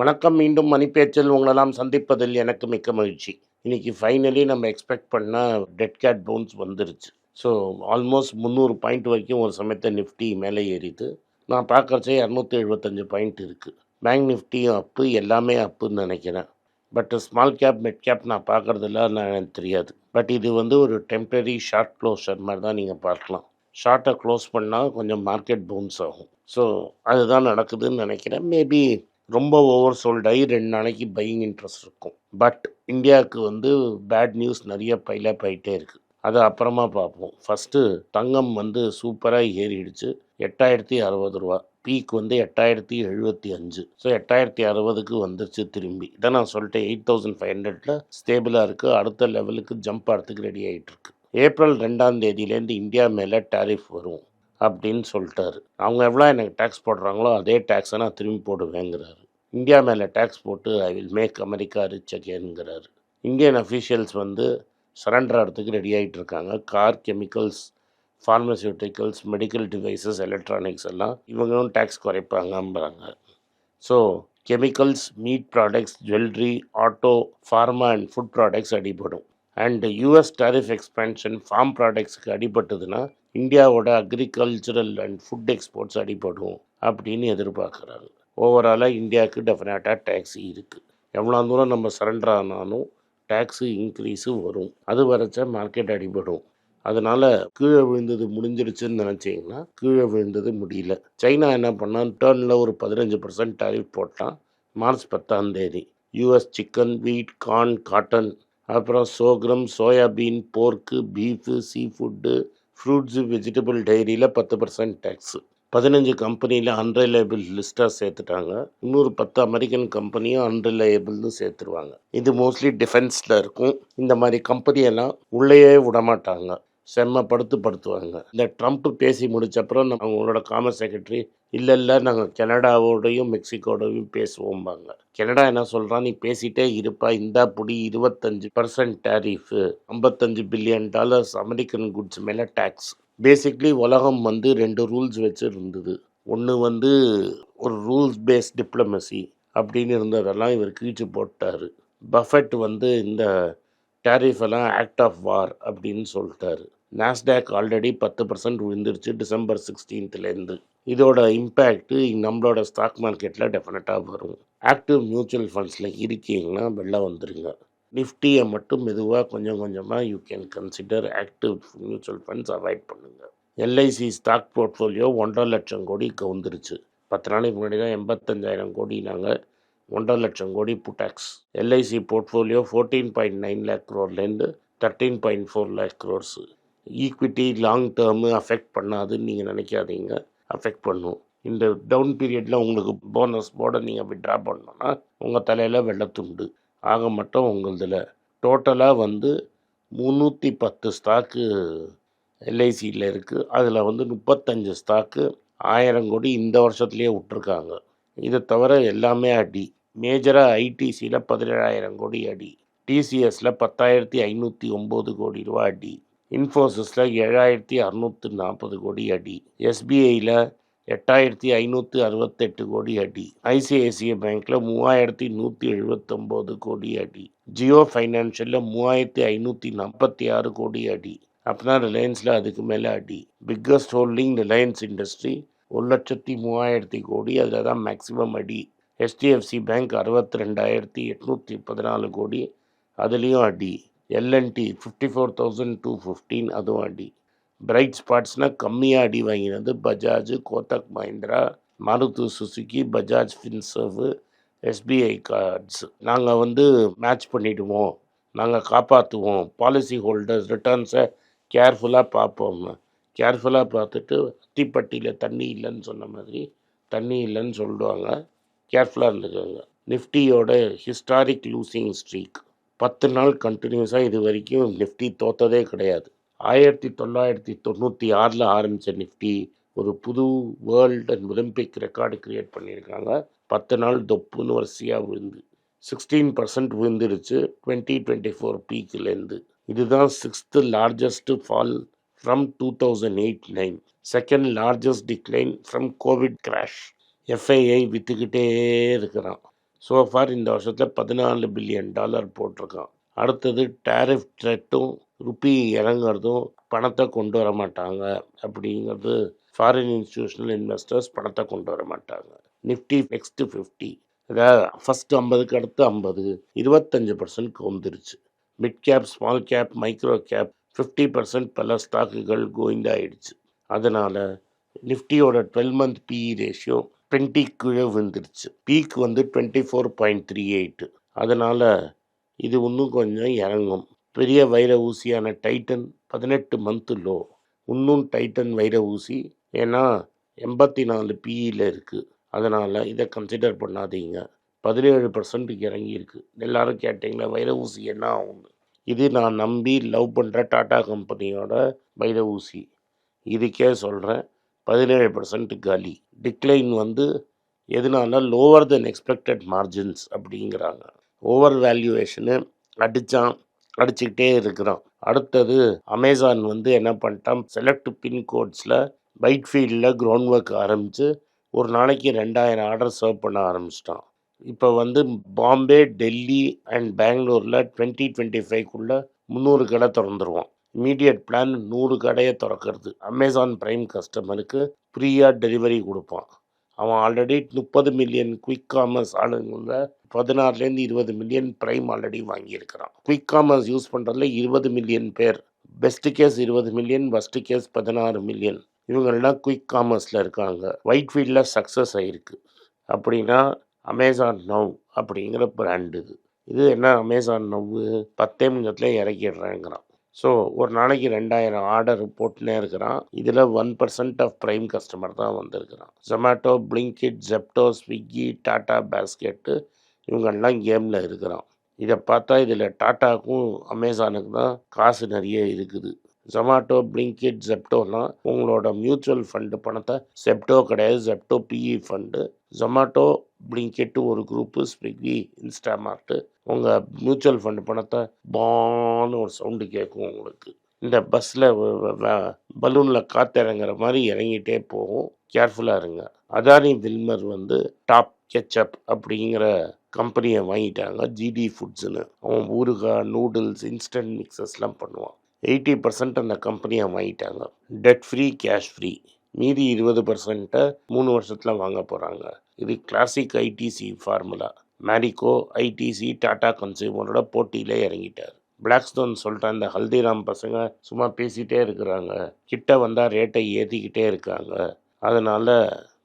வணக்கம் மீண்டும் மணிப்பேச்சில் உங்களெல்லாம் சந்திப்பதில் எனக்கு மிக்க மகிழ்ச்சி. இன்னைக்கு ஃபைனலி நம்ம எக்ஸ்பெக்ட் பண்ண டெட் கேட் பவுன்ஸ் வந்துருச்சு. ஸோ ஆல்மோஸ்ட் முந்நூறு பாயிண்ட் வரைக்கும் ஒரு சமயத்தை நிஃப்டி மேலே ஏறிது. நான் பார்க்குறச்சே இரநூத்தி எழுபத்தஞ்சு பாயிண்ட் இருக்குது பேங்க் நிஃப்டியும் அப்பு எல்லாமே அப்புன்னு நினைக்கிறேன். But small cap mid cap நான் பார்க்குறதில்ல நான் எனக்கு தெரியாது. பட் இது வந்து ஒரு டெம்பரரி ஷார்ட் க்ளோஸர் மாதிரி தான் நீங்கள் பார்க்கலாம். ஷார்ட்டை க்ளோஸ் பண்ணால் கொஞ்சம் மார்க்கெட் பவுன்ஸ் ஆகும். ஸோ அதுதான் நடக்குதுன்னு நினைக்கிறேன். மேபி ரொம்ப ஓவர் சோல்டாகி ரெண்டு நாளைக்கு பையிங் இன்ட்ரெஸ்ட் இருக்கும். பட் இந்தியாவுக்கு வந்து பேட் நியூஸ் நிறைய பைலப் ஆகிட்டே இருக்குது அது அப்புறமா பார்ப்போம். ஃபஸ்ட்டு தங்கம் வந்து சூப்பராக ஏறிடுச்சு. எட்டாயிரத்தி அறுபது ரூபா. பீக் வந்து எட்டாயிரத்தி எழுபத்தி அஞ்சு. ஸோ எட்டாயிரத்தி அறுபதுக்கு வந்துருச்சு திரும்பி. இதை நான் சொல்லிட்டேன். எயிட் தௌசண்ட் ஃபைவ் ஹண்ட்ரடில் ஸ்டேபிளாக இருக்குது அடுத்த லெவலுக்கு ஜம்ப் ஆகிறதுக்கு ரெடி ஆகிட்டு இருக்கு. ஏப்ரல் ரெண்டாம் தேதியிலேருந்து இந்தியா மேலே டேரிஃப் வரும். அப்படின்னு சொல்லிட்டாரு. அவங்க எவ்வளோ எனக்கு டேக்ஸ் போடுறாங்களோ அதே டேக்ஸை நான் திரும்பி போடுவேங்கிறாரு. இந்தியா மேலே டேக்ஸ் போட்டு I will make America rich அகேனுங்கிறாரு Indian officials வந்து சரண்டர் ஆகிறதுக்கு ரெடி ஆகிட்டு இருக்காங்க. Car chemicals pharmaceuticals medical devices electronics எல்லாம் இவங்களும் tax குறைப்பாங்கன்றாங்க. So chemicals meat products jewellery auto pharma and food products அடிபடும். And US tariff expansion farm ப்ராடக்ட்ஸ்க்கு அடிபட்டதுன்னா இந்தியாவோட agricultural and food exports அடிபடும் அப்படின்னு எதிர்பார்க்குறாங்க. ஓவராலாக இந்தியாவுக்கு டெஃபினட்டாக டேக்ஸ் இருக்குது எவ்வளோ தூரம் நம்ம சரண்டர் ஆனாலும் டேக்ஸு இன்க்ரீஸு வரும். அது வரைச்சா மார்க்கெட் அடிபடும். அதனால் கீழே விழுந்தது முடிஞ்சிருச்சுன்னு நினச்சிங்கன்னா கீழே விழுந்தது முடியல. சைனா என்ன பண்ணால் டேர்னில் ஒரு பதினஞ்சு பர்சன்ட் டாரிஃப் போட்டான் மார்ச் பத்தாம் தேதி. US chicken wheat corn cotton அப்புறம் sorghum soybean pork beef sea food fruits vegetable டைரியில் பத்து பர்சன்ட் டேக்ஸு. பதினஞ்சு கம்பெனியில் அன்ரிலையபிள் லிஸ்ட்டாக சேர்த்துட்டாங்க. இன்னொரு பத்து அமெரிக்கன் கம்பெனியும் அன்ரிலையபிள்னு சேர்த்துருவாங்க. இது மோஸ்ட்லி டிஃபென்ஸில் இருக்கும். இந்த மாதிரி கம்பெனியெல்லாம் உள்ளேயே விடமாட்டாங்க. செம்மப்படுத்து படுத்துவாங்க. இந்த ட்ரம்ப் பேசி முடிச்சப்புறம் அவங்களோட காமர்ஸ் செக்ரட்டரி இல்லை இல்லை நாங்கள் கனடாவோடையும் மெக்சிகோடையும் பேசுவோம்பாங்க. கனடா என்ன சொல்கிறான் நீ பேசிட்டே இருப்பா. இந்தா புடி இருபத்தஞ்சு பர்சன்ட் டேரிஃபு ஐம்பத்தஞ்சு பில்லியன் டாலர்ஸ் அமெரிக்கன் குட்ஸ் மேலே டேக்ஸ் பேசிக்லி உலகம் வந்து ரெண்டு ரூல்ஸ் வச்சு இருந்தது. ஒன்று வந்து ஒரு ரூல்ஸ் பேஸ்ட் டிப்ளமசி அப்படின்னு இருந்ததெல்லாம் இவர் கீழ்ச்சி போட்டார். பஃபெட் வந்து இந்த டேரிஃபெல்லாம் ஆக்ட் ஆஃப் வார் அப்படின்னு சொல்லிட்டாரு. நாஸ்டாக் ஆல்ரெடி பத்து பர்சன்ட் விழுந்துருச்சு டிசம்பர் சிக்ஸ்டீன்த்லேருந்து இதோட இம்பேக்ட்டு நம்மளோட ஸ்டாக் மார்க்கெட்டில் டெஃபினட்டாக வரும். ஆக்டிவ் மியூச்சுவல் ஃபண்ட்ஸில் இருக்கீங்கன்னா வெளில வந்துடுங்க நிஃப்டியை மட்டும் மெதுவாக கொஞ்சம் கொஞ்சமாக you can consider active mutual funds avoid பண்ணுங்கள் எல்ஐசி ஸ்டாக் போர்ட்ஃபோலியோ ஒன்றரை லட்சம் கோடி கவுந்துருச்சு பத்து நாளைக்கு முன்னாடி தான் எண்பத்தஞ்சாயிரம் கோடி நாங்கள் ஒன்றரை லட்சம் கோடி புட்டாக்ஸ் LIC portfolio fourteen point nine lakh க்ரோர்லேருந்து thirteen point four lakh crores equity long term affect பண்ணாதுன்னு நீங்கள் நினைக்காதீங்க. அஃபெக்ட் பண்ணும். இந்த டவுன் பீரியடில் உங்களுக்கு போனஸ் போட நீங்கள் விட்ரா பண்ணோன்னா உங்கள் தலையில் வெள்ளத்துண்டு. ஆக மட்டும் உங்களதில். டோட்டலாக வந்து முந்நூற்றி பத்து ஸ்டாக்கு எல்ஐசியில் இருக்குது அதில் வந்து முப்பத்தஞ்சு ஸ்டாக்கு ஆயிரம் கோடி இந்த வருஷத்துலேயே விட்ருக்காங்க இதை தவிர எல்லாமே அடி. மேஜராக ஐடிசியில் பதினேழாயிரம் கோடி அடி. டிசிஎஸில் பத்தாயிரத்தி ஐநூற்றி ஒம்பது கோடி ரூபா அடி. இன்ஃபோசிஸில் ஏழாயிரத்தி அறநூற்றி நாற்பது கோடி அடி. எஸ்பிஐயில் எட்டாயிரத்தி ஐநூற்றி அறுபத்தெட்டு கோடி அடி. ஐசிஐசிஐ பேங்க்கில் மூவாயிரத்தி நூற்றி எழுபத்தொம்போது கோடி அடி. ஜியோ ஃபைனான்ஷியலில் மூவாயிரத்தி ஐநூற்றி நாற்பத்தி ஆறு கோடி அடி. அப்படின்னா ரிலையன்ஸில் அதுக்கு மேலே அடி. பிக்கஸ்ட் ஹோல்டிங் ரிலையன்ஸ் இண்டஸ்ட்ரி ஒரு லட்சத்தி மூவாயிரத்தி கோடி. அதில் தான் மேக்ஸிமம் அடி. ஹெச்டிஎஃப்சி பேங்க் அறுபத்தி ரெண்டாயிரத்தி எட்நூற்றி பதினாலு கோடி. அதுலேயும் அடி. L and T fifty four thousand two fifteen அதுவும் அடி. பிரைட் ஸ்பாட்ஸ்னால் கம்மியாக அடி வாங்கினது Bajaj Kotak Mahindra Maruti Suzuki Bajaj Finserv SBI cards நாங்கள் வந்து மேட்ச் பண்ணிவிடுவோம் நாங்கள் காப்பாற்றுவோம் பாலிசி ஹோல்டர்ஸ் ரிட்டர்ன்ஸை கேர்ஃபுல்லாக பார்ப்போம் கேர்ஃபுல்லாக பார்த்துட்டு அத்திப்பட்டியில் தண்ணி இல்லைன்னு சொன்ன மாதிரி தண்ணி இல்லைன்னு சொல்லிடுவாங்க கேர்ஃபுல்லாக இருந்துக்கோங்க. நிஃப்டியோட ஹிஸ்டாரிக் லூசிங் ஸ்ட்ரீக் பத்து நாள் கண்டினியூஸாக இது வரைக்கும் நிஃப்டி தோத்ததே கிடையாது. ஆயிரத்தி தொள்ளாயிரத்தி தொண்ணூற்றி ஆறில் ஆரம்பித்த நிஃப்டி ஒரு புது world and Olympic record create பண்ணியிருக்காங்க. பத்து நாள் தொப்புன்னு வரிசையாக விழுந்து. சிக்ஸ்டீன் பர்சன்ட் விழுந்துருச்சு. டுவெண்ட்டி டுவெண்ட்டி ஃபோர் பீக்கிலேருந்து இதுதான் sixth largest fall from two thousand eight nine second largest decline from covid crash FII விற்றுக்கிட்டே இருக்கிறான். ஸோ ஃபார் இந்த வருஷத்தில் பதினாலு பில்லியன் டாலர் போட்டிருக்கான். அடுத்தது டேரிஃப் ட்ரெட்டும் ருப்பி இறங்குறதும் பணத்தை கொண்டு வர மாட்டாங்க. அப்படிங்கிறது ஃபாரின் இன்ஸ்டியூஷனல் இன்வெஸ்டர்ஸ் பணத்தை கொண்டு வர மாட்டாங்க. நிஃப்டி நெக்ஸ்ட்டு ஃபிஃப்டி அதாவது ஃபஸ்ட்டு ஐம்பதுக்கு அடுத்து ஐம்பது. இருபத்தஞ்சு percent கவுந்துருச்சு mid cap small cap micro cap fifty percent பல ஸ்டாக்குகள் கோயிந்தாயிடுச்சு அதனால் நிஃப்டியோட twelve month PE ratio twenty கீழே விழுந்துருச்சு. பீக் வந்து twenty four point three eight அதனால் இது இன்னும் கொஞ்சம் இறங்கும். பெரிய வைர ஊசியான டைட்டன் பதினெட்டு மந்த்து லோ இன்னும் டைட்டன் வைர ஊசி ஏன்னா எண்பத்தி நாலு பிஇயில் இருக்குது அதனால் இதை கன்சிடர் பண்ணாதீங்க. பதினேழு பர்சன்ட்டுக்கு இறங்கியிருக்கு. எல்லாரும் கேட்டிங்களா வைர ஊசி என்ன ஆகுது இது நான் நம்பி லவ் பண்ணுற டாடா கம்பெனியோட வைர ஊசி. இதுக்கே சொல்கிறேன் பதினேழு பர்சன்ட் காலி. டிக்ளைன் வந்து எதுனால லோவர் தென் எக்ஸ்பெக்டட் மார்ஜின்ஸ் அப்படிங்கிறாங்க. ஓவர் வேல்யூவேஷனு அடித்தான் அடிச்சுக்கிட்டே இருக்கிறான். அடுத்தது அமேசான் வந்து என்ன பண்ணிட்டான் செலக்ட் பின்கோட்ஸில் பைட் ஃபீல்டில் க்ரௌண்ட் ஒர்க் ஆரம்பித்து ஒரு நாளைக்கு ரெண்டாயிரம் ஆர்டர் சர்வ் பண்ண ஆரம்பிச்சிட்டான். இப்போ வந்து பாம்பே டெல்லி அண்ட் பெங்களூரில் டுவெண்ட்டி டுவெண்ட்டி ஃபைவ்க்குள்ளே முந்நூறு கடை திறந்துருவான். இமீடியட் பிளான் நூறு கடையை திறக்கிறது. அமேசான் ப்ரைம் கஸ்டமருக்கு ஃப்ரீயாக டெலிவரி கொடுப்பான். அவன் ஆல்ரெடி முப்பது மில்லியன் குயிக் காமர்ஸ் ஆளுங்களில் பதினாறுலேருந்து இருபது மில்லியன் ப்ரைம் ஆல்ரெடி வாங்கியிருக்கிறான். குயிக் காமர்ஸ் யூஸ் பண்ணுறதுல இருபது மில்லியன் பேர். பெஸ்ட் கேஸ் இருபது மில்லியன் ஃபஸ்ட்டு கேஸ் பதினாறு மில்லியன் இவங்கெல்லாம் குயிக் காமர்ஸில் இருக்காங்க. ஒயிட் ஃபீல்டில் சக்ஸஸ் ஆகிருக்கு அப்படின்னா அமேசான் நவ் அப்படிங்கிற பிராண்டு இது. இது என்ன அமேசான் நவ்வு பத்தே நிமிஷத்தில் இறக்கிடுறேங்கிறான். ஸோ ஒரு நாளைக்கு ரெண்டாயிரம் ஆர்டர் போட்டுனே இருக்கிறான். இதில் one percent of prime customer தான் வந்திருக்கிறான். ஜொமேட்டோ பிளிங்கிட் ஜெப்டோ ஸ்விக்கி டாட்டா பேஸ்கெட்டு இவங்கெல்லாம் கேமில் இருக்கிறான். இதை பார்த்தா இதில் டாட்டாக்கும் அமேசானுக்கு தான் காசு நிறைய இருக்குது. ஜொமேட்டோ பிளிங்கிட் ஜெப்டோலாம் உங்களோட மியூச்சுவல் ஃபண்டு பணத்தை செப்டோ கிடையாது ஜெப்டோ பிஇ ஃபண்டு ஜொமேட்டோ அப்படின்னு கேட்டு ஒரு குரூப்பு ஸ்விக்கி இன்ஸ்டாமார்ட்டு உங்கள் மியூச்சுவல் ஃபண்டு பணத்தை பான்னு ஒரு சவுண்டு கேட்கும் உங்களுக்கு. இந்த பஸ்ஸில் பலூனில் காத்திறங்குற மாதிரி இறங்கிட்டே போகும். கேர்ஃபுல்லாக இருங்க. அதானி வில்மர் வந்து டாப் கெச்சப் அப்படிங்கிற கம்பெனியை வாங்கிட்டாங்க. ஜிடி ஃபுட்ஸ்னு அவன் ஊறுகாய் நூடுல்ஸ் இன்ஸ்டன்ட் மிக்சஸ்லாம் பண்ணுவான். எயிட்டி பர்சன்ட் அந்த கம்பெனியை வாங்கிட்டாங்க. டெட் ஃப்ரீ கேஷ் ஃப்ரீ மீதி இருபது பர்சன்ட்டை மூணு வருஷத்தில் வாங்க போகிறாங்க இது classic ITC formula Marico ITC Tata கன்சியூமரோட போட்டியிலே இறங்கிட்டார். பிளாக்ஸ்டோன் சொல்லிட்டா இந்த ஹல்திராம் பசங்க சும்மா பேசிகிட்டே இருக்கிறாங்க. கிட்ட வந்தால் ரேட்டை ஏற்றிக்கிட்டே இருக்காங்க. அதனால்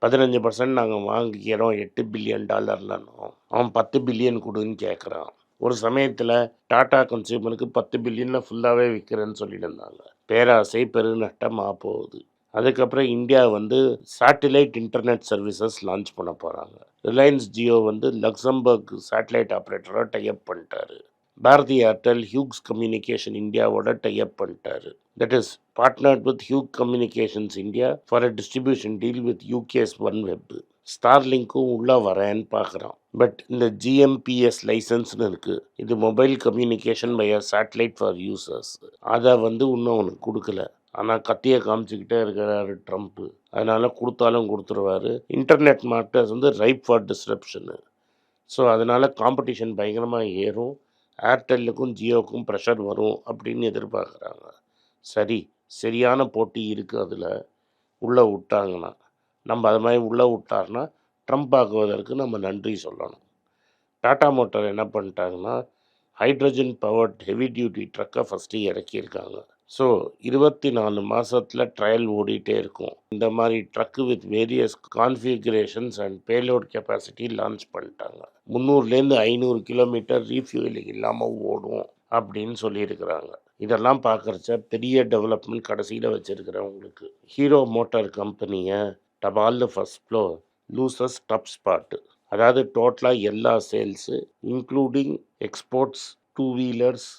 பதினஞ்சு பர்சன்ட் நாங்கள் வாங்கிக்கிறோம் எட்டு பில்லியன் டாலர்லன்னோம். அவன் பத்து பில்லியன் கொடுன்னு கேட்குறான் ஒரு சமயத்தில் டாடா கன்சியூமருக்கு பத்து பில்லியனில் ஃபுல்லாகவே விற்கிறேன்னு சொல்லிட்டு இருந்தாங்க. பேராசை பெருநட்டமாக போகுது. அதுக்கப்புறம் இந்தியா வந்து சேட்டிலைட் இன்டர்நெட் சர்வீசஸ் லான்ச் பண்ண போகிறாங்க ரிலையன்ஸ் ஜியோ வந்து லக்சம்பர்க் சேட்டலைட் ஆப்ரேட்டராக டைப் பண்ணிட்டாரு. பாரதி ஏர்டெல் ஹியூக்ஸ் கம்யூனிகேஷன் இந்தியாவோட டைப் பண்ணிட்டாரு. That is partnered with Hughes communications India for a distribution deal with UK's OneWeb ஸ்டார்லிங்க்கும் உள்ளே வரேன்னு பார்க்குறான் பட் இந்த ஜிஎம்பிஎஸ் லைசன்ஸ்னு இருக்குது இது mobile communication by satellite for users அதை வந்து இன்னும் அவனுக்கு கொடுக்கல. ஆனால் கத்தியை காமிச்சிக்கிட்டே இருக்கிறாரு ட்ரம்ப்பு அதனால் கொடுத்தாலும் கொடுத்துருவாரு. இன்டர்நெட் மார்க்கெட்ஸ் வந்து ரைப் ஃபார் டிஸ்ரப்ஷனு. ஸோ அதனால் காம்படிஷன் பயங்கரமாக ஏறும். ஏர்டெல்லுக்கும் ஜியோக்கும் ப்ரெஷர் வரும் அப்படின்னு எதிர்பார்க்குறாங்க. சரி சரியான போட்டி இருக்குது அதில். உள்ளே விட்டாங்கன்னா நம்ம அது மாதிரி உள்ளே விட்டார்னா ட்ரம்ப் ஆகுவதற்கு நம்ம நன்றி சொல்லணும். டாட்டா மோட்டார் என்ன பண்ணிட்டாங்கன்னா ஹைட்ரஜன் பவர்ட் ஹெவி டியூட்டி ட்ரக்கை ஃபஸ்ட்டு இறக்கியிருக்காங்க. ஸோ இருபத்தி நாலு மாதத்தில் ட்ரையல் ஓடிட்டே இருக்கும். இந்த மாதிரி truck with various configurations and payload capacity launch பண்ணிட்டாங்க. முந்நூறுலேருந்து ஐநூறு கிலோமீட்டர் ரீஃபியூலிங் இல்லாமல் ஓடும் அப்படின்னு சொல்லியிருக்கிறாங்க. இதெல்லாம் பார்க்குறச்ச பெரிய டெவலப்மெண்ட் கடைசியில் வச்சுருக்கிறவங்களுக்கு. ஹீரோ மோட்டார் கம்பெனியை டபாலில் first floor loses top spot அதாவது டோட்டலாக எல்லா sales including exports two wheelers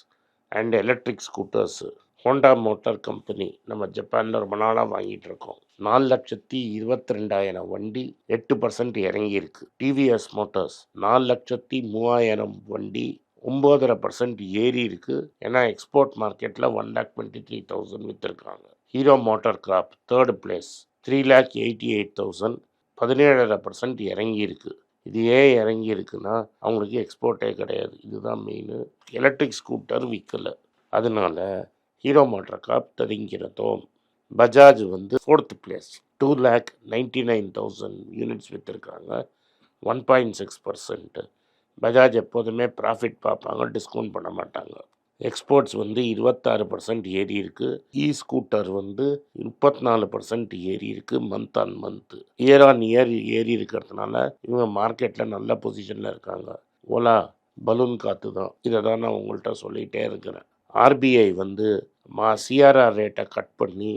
and electric scooters Honda motor company நம்ம ஜப்பானில் ரொம்ப நாளாக வாங்கிட்டு இருக்கோம். நாலு லட்சத்தி இருபத்தி ரெண்டாயிரம் வண்டி எட்டு பர்சன்ட் இறங்கியிருக்கு. டிவிஎஸ் மோட்டார்ஸ் நாலு லட்சத்தி மூவாயிரம் வண்டி ஒம்போதரை பர்சன்ட் ஏறி இருக்கு ஏன்னா எக்ஸ்போர்ட் மார்க்கெட்டில் one lakh twenty three thousand விற்றுருக்காங்க Hero motor corp third place three lakh eighty eight thousand பதினேழரை percent இறங்கியிருக்கு. இது ஏன் இறங்கி இருக்குன்னா அவங்களுக்கு எக்ஸ்போர்ட்டே கிடையாது. இதுதான் மெயின் எலக்ட்ரிக் ஸ்கூட்டர் விற்கலை அதனால ஹீரோ மோட்டர் காப் தெரிங்கிறதும் பஜாஜ் வந்து fourth place two lakh ninety nine thousand units விற்றுருக்காங்க one point six percent Bajaj எப்போதுமே ப்ராஃபிட் பார்ப்பாங்க டிஸ்கவுண்ட் பண்ண மாட்டாங்க. எக்ஸ்போர்ட்ஸ் வந்து இருபத்தாறு பர்சன்ட் ஏறி இருக்கு. இ ஸ்கூட்டர் வந்து முப்பத்தி நாலு பர்சன்ட் ஏறி இருக்குது month on month year on year ஏறி இருக்கிறதுனால இவங்க மார்க்கெட்டில் நல்ல பொசிஷனில் இருக்காங்க. ஓலா பலூன் காற்று தான் இதை தான் நான் உங்கள்கிட்ட சொல்லிகிட்டே இருக்கிறேன். ஆர்பிஐ வந்து மா சிஆர்ஆர் ரேட்டை கட் பண்ணி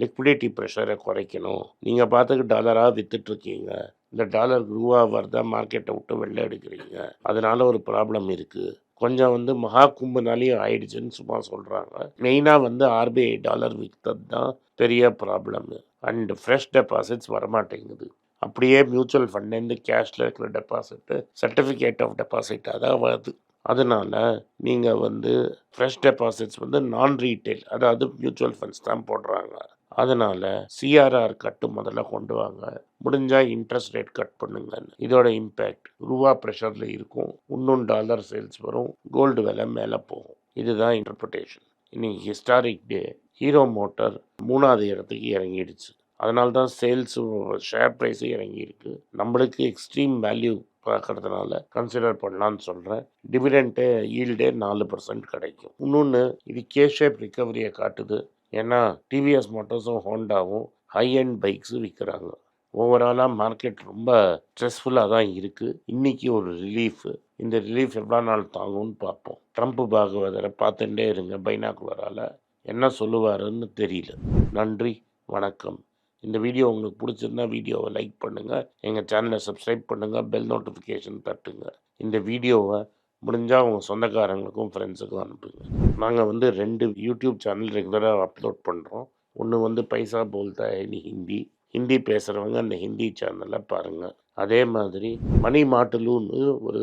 லிக்விடிட்டி ப்ரெஷரை குறைக்கணும். நீங்கள் பார்த்துக்கு டாலராக விற்றுட்ருக்கீங்க இந்த டாலர் குருவாக வருதா மார்க்கெட்டை விட்டு வெளில எடுக்கிறீங்க. அதனால ஒரு ப்ராப்ளம் இருக்குது கொஞ்சம் வந்து மகா கும்பனாலேயும் ஆயிடுச்சுன்னு சும்மா சொல்கிறாங்க மெயினாக வந்து ஆர்பிஐ டாலர் விற்றது தான் பெரிய ப்ராப்ளம் அண்ட் ஃப்ரெஷ் டெபாசிட்ஸ் வரமாட்டேங்குது. அப்படியே மியூச்சுவல் ஃபண்ட்லேருந்து கேஷில் இருக்கிற டெபாசிட்டு சர்டிஃபிகேட் ஆஃப் டெபாசிட்டாக தான் வருது. அதனால் நீங்கள் வந்து ஃப்ரெஷ் டெபாசிட்ஸ் வந்து நான் ரீட்டைல் அதாவது மியூச்சுவல் ஃபண்ட்ஸ் தான் போடுறாங்க. அதனால் சிஆர்ஆர் கட்டு முதல்ல கொண்டு வாங்க. முடிஞ்சால் இன்ட்ரெஸ்ட் ரேட் கட் பண்ணுங்கன்னு. இதோட இம்பேக்ட் ரூபா ப்ரெஷரில் இருக்கும். இன்னும் டாலர் சேல்ஸ் வரும். கோல்டு விலை மேலே போகும். இதுதான் இன்டர்பிரிட்டேஷன் இன்னைக்கு ஹிஸ்டாரிக் டே ஹீரோ மோட்டார் மூணாவது இடத்துக்கு இறங்கிடுச்சு. அதனால தான் சேல்ஸும் ஷேர் ப்ரைஸும் இறங்கியிருக்கு. நம்மளுக்கு எக்ஸ்ட்ரீம் வேல்யூ பார்க்கறதுனால கன்சிடர் பண்ணலான்னு சொல்கிறேன் டிவிடெண்ட்டு ஈல்டே நாலு பர்சன்ட் கிடைக்கும். இன்னொன்று இது கே ஷேப் ரிகவரியை காட்டுது. ஏன்னா டிவிஎஸ் மோட்டார்ஸும் ஹோண்டாவும் ஹை அண்ட் பைக்ஸும் விற்கிறாங்க ஓவராலாக மார்க்கெட் ரொம்ப ஸ்ட்ரெஸ்ஃபுல்லாக தான் இருக்குது இன்றைக்கி ஒரு ரிலீஃப் இந்த ரிலீஃப் எவ்வளோ நாள் தாங்கும்னு பார்ப்போம். ட்ரம்ப் பாகவதரை பார்த்துட்டே இருங்க. பைனாக்குலரால் என்ன சொல்லுவாருன்னு தெரியல. நன்றி வணக்கம். இந்த வீடியோ உங்களுக்கு பிடிச்சிருந்தா வீடியோவை லைக் பண்ணுங்கள் எங்கள் சேனலை சப்ஸ்கிரைப் பண்ணுங்கள் பெல் நோட்டிஃபிகேஷன் தட்டுங்க. இந்த வீடியோவை முடிஞ்சால் உங்கள் சொந்தக்காரங்களுக்கும் ஃப்ரெண்ட்ஸுக்கும் அனுப்புங்க. நாங்கள் வந்து ரெண்டு யூடியூப் சேனல் ரெகுலராக அப்லோட் பண்ணுறோம் ஒன்று வந்து பைசா போல்தா இனி ஹிந்தி ஹிந்தி பேசுகிறவங்க அந்த ஹிந்தி சேனலை பாருங்கள் அதே மாதிரி மணி மாட்டுலுன்னு ஒரு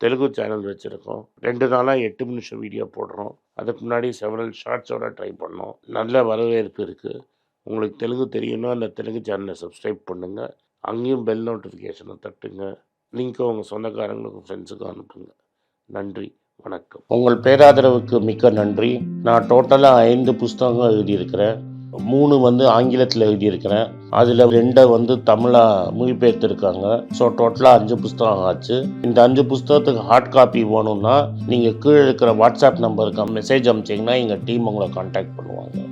தெலுங்கு சேனல் வச்சுருக்கோம். ரெண்டு நாளாக எட்டு நிமிஷம் வீடியோ போடுறோம். அதுக்கு முன்னாடி செவரல் ஷார்ட்ஸோட ட்ரை பண்ணோம். நல்ல வரவேற்பு இருக்குது உங்களுக்கு தெலுங்கு தெரியும்னா அந்த தெலுங்கு சேனலை சப்ஸ்கிரைப் பண்ணுங்கள் அங்கேயும் பெல் நோட்டிஃபிகேஷனை தட்டுங்க. லிங்க்கை உங்கள் சொந்தக்காரங்களுக்கும் ஃப்ரெண்ட்ஸுக்கும் அனுப்புங்க. நன்றி வணக்கம். உங்கள் பேராதரவுக்கு மிக்க நன்றி. நான் டோட்டலாக ஐந்து புஸ்தகங்கள் எழுதியிருக்கிறேன். மூணு வந்து ஆங்கிலத்தில் எழுதியிருக்கிறேன். அதில் ரெண்டை வந்து தமிழாக மொழிபெயர்த்துருக்காங்க. ஸோ டோட்டலாக அஞ்சு புஸ்தகம் ஆச்சு. இந்த அஞ்சு புஸ்தகத்துக்கு ஹார்ட் காப்பி வேணும்னா நீங்கள் கீழே இருக்கிற வாட்ஸ்அப் நம்பருக்கு மெசேஜ் அனுப்பிச்சிங்கன்னா எங்கள் டீம் உங்களை காண்டாக்ட் பண்ணுவாங்க.